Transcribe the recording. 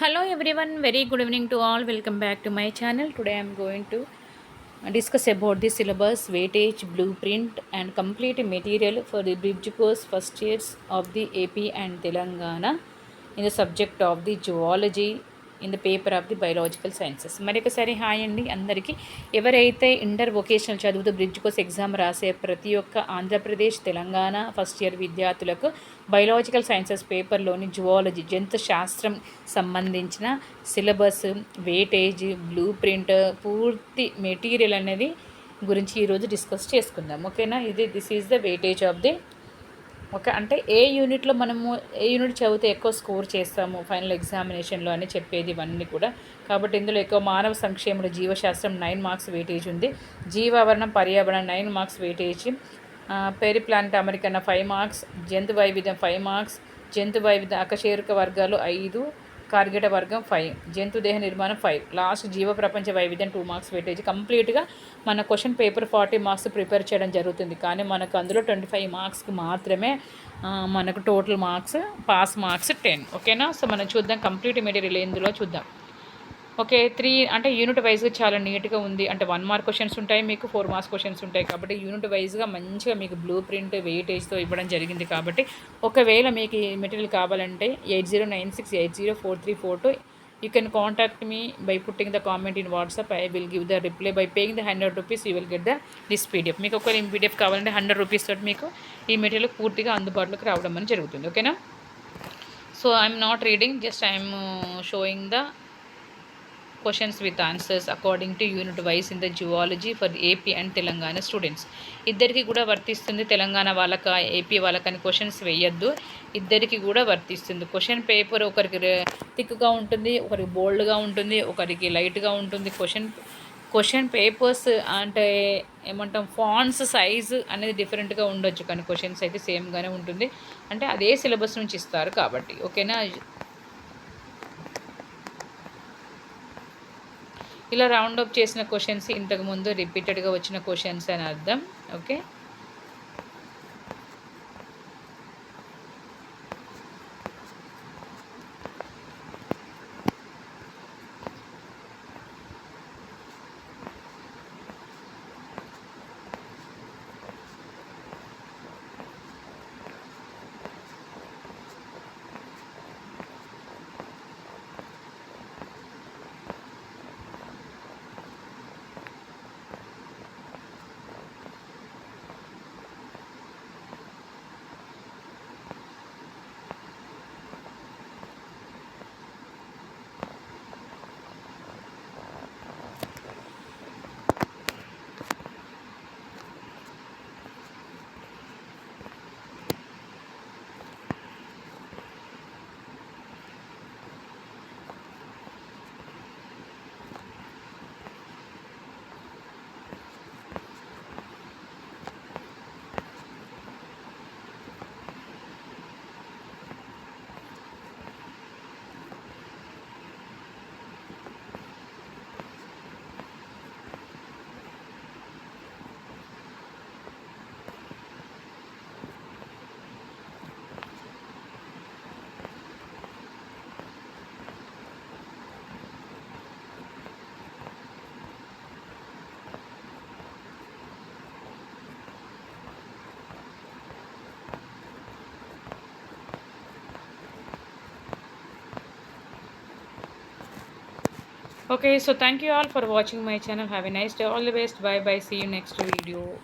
hello everyone very good evening to all. Welcome back to my channel. Today i'm going to discuss about the syllabus weightage blueprint and complete material for the bridge course first years of the ap and telangana. In the subject of the zoology in the paper of the biological sciences మరొకసారి hi అండి. అందరికీ ఎవరైతే inter vocational చదువుతూ bridge course exam రాసే ప్రతి ఒక్క Andhra Pradesh Telangana first year విద్యార్థులకు biological sciences పేపర్లోని జువాలజీ జంతు శాస్త్రం సంబంధించిన సిలబస్ వేటేజ్ బ్లూ ప్రింట్ పూర్తి మెటీరియల్ అనేది గురించి ఈరోజు డిస్కస్ చేసుకుందాం. ఓకేనా ఇది this is the weightage of the okay అంటే ఏ యూనిట్లో మనము ఏ యూనిట్ చదివితే ఎక్కువ స్కోర్ చేస్తాము ఫైనల్ ఎగ్జామినేషన్లో అని చెప్పేది ఇవన్నీ కూడా. కాబట్టి ఇందులో ఎక్కువ మానవ సంక్షేమంలో జీవశాస్త్రం నైన్ మార్క్స్ వెయిటేజ్ ఉంది. జీవావరణం పర్యావరణం nine marks weightage Periplaneta americana five marks జంతు వైవిధ్యం ఫైవ్ మార్క్స్ జంతు వైవిధ్యం అకశేరుక వర్గాలు ఐదు కార్గిట వర్గం ఫైవ్ జంతు దేహ నిర్మాణం ఫైవ్. లాస్ట్ జీవ ప్రపంచ వైవిధ్యం టూ మార్క్స్ పెట్టేసి కంప్లీట్గా మన question paper forty marks prepare చేయడం జరుగుతుంది. కానీ మనకు అందులో ట్వంటీ ఫైవ్ మార్క్స్కి మాత్రమే మనకు total marks pass marks ten ఓకేనా సో మనం చూద్దాం కంప్లీట్ మెటీరియల్ ఇందులో చూద్దాం. ఓకే త్రీ అంటే యూనిట్ వైజ్గా చాలా నీట్గా ఉంది. అంటే వన్ మార్క్ క్వశ్చన్స్ ఉంటాయి మీకు ఫోర్ మార్క్స్ క్వశ్చన్స్ ఉంటాయి. కాబట్టి యూనిట్ వైజ్గా మంచిగా మీకు బ్లూ ప్రింట్ వెయిటేజ్తో ఇవ్వడం జరిగింది కాబట్టి ఒకవేళ మీకు ఈ మెటీరియల్ కావాలంటే eight zero nine six eight zero four three four two you can contact me by putting the comment in WhatsApp I will give the reply by paying the hundred rupees you will get the this PDF మీకు ఒకవేళ ఈ PDF కావాలంటే hundred rupees తోటి మీకు ఈ material పూర్తిగా అందుబాటులోకి రావడం అని జరుగుతుంది. ఓకేనా so I'm not reading just I'm showing the questions with answers according to unit wise in the zoology for AP and Telangana students ఇద్దరికి కూడా వర్తిస్తుంది తెలంగాణ వాళ్ళక ఏపీ వాళ్ళకని క్వశ్చన్స్ వేయొద్దు. ఇద్దరికి కూడా వర్తిస్తుంది. క్వశ్చన్ పేపర్ ఒకరికి థిక్గా ఉంటుంది ఒకరికి బోల్డ్గా ఉంటుంది ఒకరికి లైట్గా ఉంటుంది. క్వశ్చన్ క్వశ్చన్ పేపర్స్ అంటే ఏమంటాం ఫాన్స్ సైజ్ అనేది డిఫరెంట్గా ఉండొచ్చు. కానీ క్వశ్చన్స్ అయితే సేమ్గానే ఉంటుంది. అంటే అదే సిలబస్ నుంచి ఇస్తారు కాబట్టి. ఓకేనా ఇలా రౌండ్ అప్ చేసిన క్వశ్చన్స్ ఇంతకుముందు రిపీటెడ్గా వచ్చిన క్వశ్చన్స్ అని అర్థం okay okay so thank you all for watching my channel. Have a nice day. All the best. Bye bye. See you next video